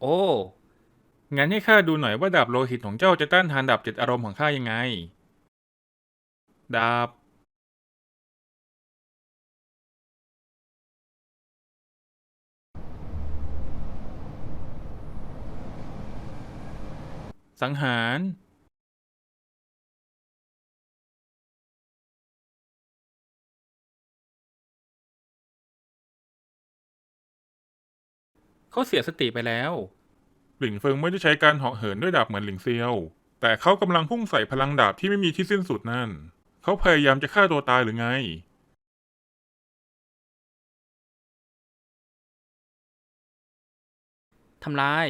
โอ้ งั้นให้ข้าดูหน่อยว่าดาบโลหิตของเจ้าจะต้านทานดาบเจ็ดอารมณ์ของข้ายังไง ดาบ สังหาร เขาเสียสติไปแล้ว หลินเฟิงไม่ได้ใช้การเหาะเหินด้วยดาบเหมือนหลิงเซียว แต่เขากำลังพุ่งใส่พลังดาบที่ไม่มีที่สิ้นสุดนั่น เขาพยายามจะฆ่าตัวตายหรือไง ทำลาย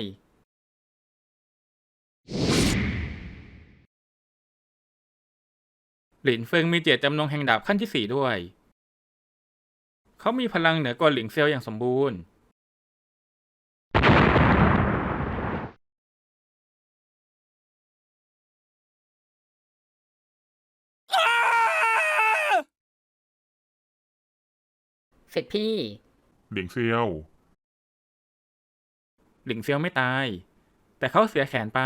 หลินเฟิงมีเจตจำนงแห่งดาบขั้นที่สี่ด้วย เขามีพลังเหนือกว่าหลิงเซียวอย่างสมบูรณ์ เสร็จพี่หลิงเซียว หลิงเซียวไม่ตาย แต่เขาเสียแขนไป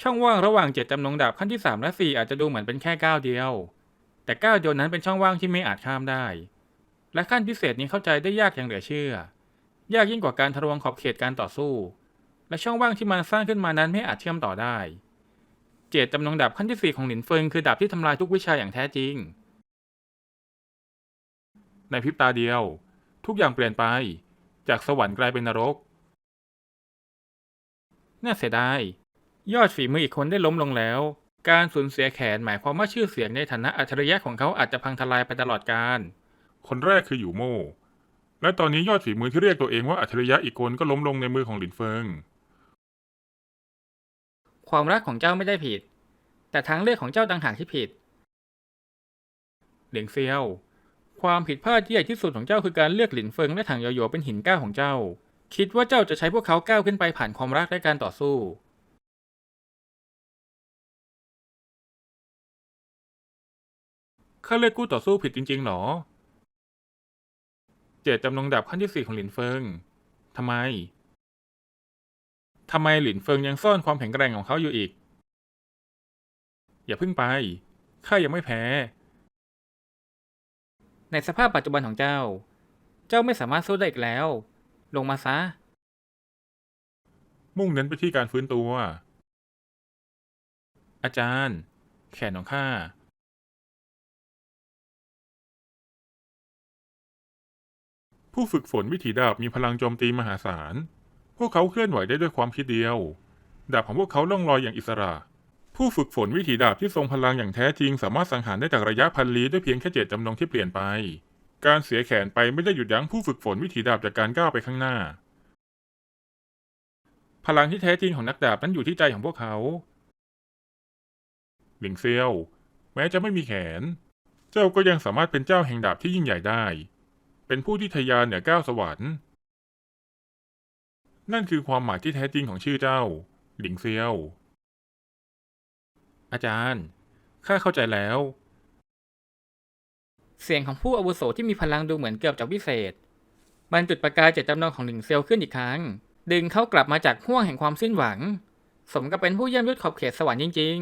ช่องว่างระหว่างเจตจำนงดาบขั้นที่สามและสี่อาจจะดูเหมือนเป็นแค่ก้าวเดียว แต่ก้าวเดียวนั้นเป็นช่องว่างที่ไม่อาจข้ามได้ และขั้นพิเศษนี้เข้าใจได้ยากอย่างเหลือเชื่อ ยากยิ่งกว่าการทะลวงขอบเขตการต่อสู้ และช่องว่างที่มันสร้างขึ้นมานั้นไม่อาจเชื่อมต่อได้ เจตจำนงดาบขั้นที่สี่ของหลินเฟิงคือดาบที่ทำลายทุกวิชาอย่างแท้จริง ในพริบตาเดียว ทุกอย่างเปลี่ยนไป จากสวรรค์กลายเป็นนรก น่าเสียดาย ยอดฝีมืออีกคนได้ล้มลงแล้ว การสูญเสียแขนหมายความว่าชื่อเสียงในฐานะอัจฉริยะของเขาอาจจะพังทลายไปตลอดกาล คนแรกคือหยูโม่และตอนนี้ยอดฝีมือที่เรียกตัวเองว่าอัจฉริยะอีกคนก็ล้มลงในมือของหลินเฟิง ความรักของเจ้าไม่ได้ผิด แต่ทางเลือกของเจ้าต่างหากที่ผิด เหลียงเซียว ความผิดพลาดที่ใหญ่ที่สุดของเจ้าคือการเลือกหลินเฟิงและถังยโย่เป็นหินก้าวของเจ้า คิดว่าเจ้าจะใช้พวกเขาก้าวขึ้นไปผ่านความรักและการต่อสู้ ข้าเลือกกู้ต่อสู้ผิดจริงๆหรอ เจตจำนงดาบขั้นที่สี่ของหลินเฟิง ทำไม ทำไมหลินเฟิงยังซ่อนความแข็งแกร่งของเขาอยู่อีก อย่าเพิ่งไป ข้ายังไม่แพ้ ในสภาพปัจจุบันของเจ้า เจ้าไม่สามารถสู้ได้อีกแล้ว ลงมาซะ มุ่งเน้นไปที่การฟื้นตัว อาจารย์ แขนของข้า ผู้ฝึกฝนวิถีดาบมีพลังโจมตีมหาศาล พวกเขาเคลื่อนไหวได้ด้วยความคิดเดียว ดาบของพวกเขาล่องลอยอย่างอิสระ ผู้ฝึกฝนวิถีดาบที่ทรงพลังอย่างแท้จริง สามารถสังหารได้จากระยะพันลี้ด้วยเพียงแค่เจตจำนงที่เปลี่ยนไป การเสียแขนไปไม่ได้หยุดยั้งผู้ฝึกฝนวิถีดาบจากการก้าวไปข้างหน้า พลังที่แท้จริงของนักดาบนั้นอยู่ที่ใจของพวกเขาหลิงเซียว แม้จะไม่มีแขน เจ้าก็ยังสามารถเป็นเจ้าแห่งดาบที่ยิ่งใหญ่ได้ เป็นผู้ที่ทะยานเหนือก้าวสวรรค์นั่นคือความหมายที่แท้จริงของชื่อเจ้า หลิงเซียว อาจารย์ ข้าเข้าใจแล้ว เสียงของผู้อาวุโสที่มีพลังดูเหมือนเกือบจะวิเศษ มันจุดประกายเจตจำนงของหลิงเซียวขึ้นอีกครั้ง ดึงเขากลับมาจากห่วงแห่งความสิ้นหวัง สมกับเป็นผู้เยี่ยมยศขอบเขตสวรรค์จริง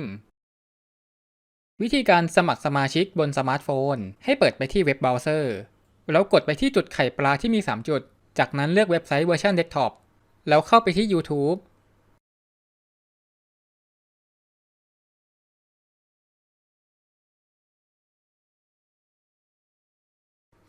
ๆ วิธีการสมัครสมาชิกบนสมาร์ทโฟน ให้เปิดไปที่เว็บเบราว์เซอร์ แล้วกดไปที่จุดไข่ปลาที่มี 3 จุด จากนั้นเลือกเว็บไซต์เวอร์ชันเดสก์ท็อป แล้วเข้าไปที่ YouTube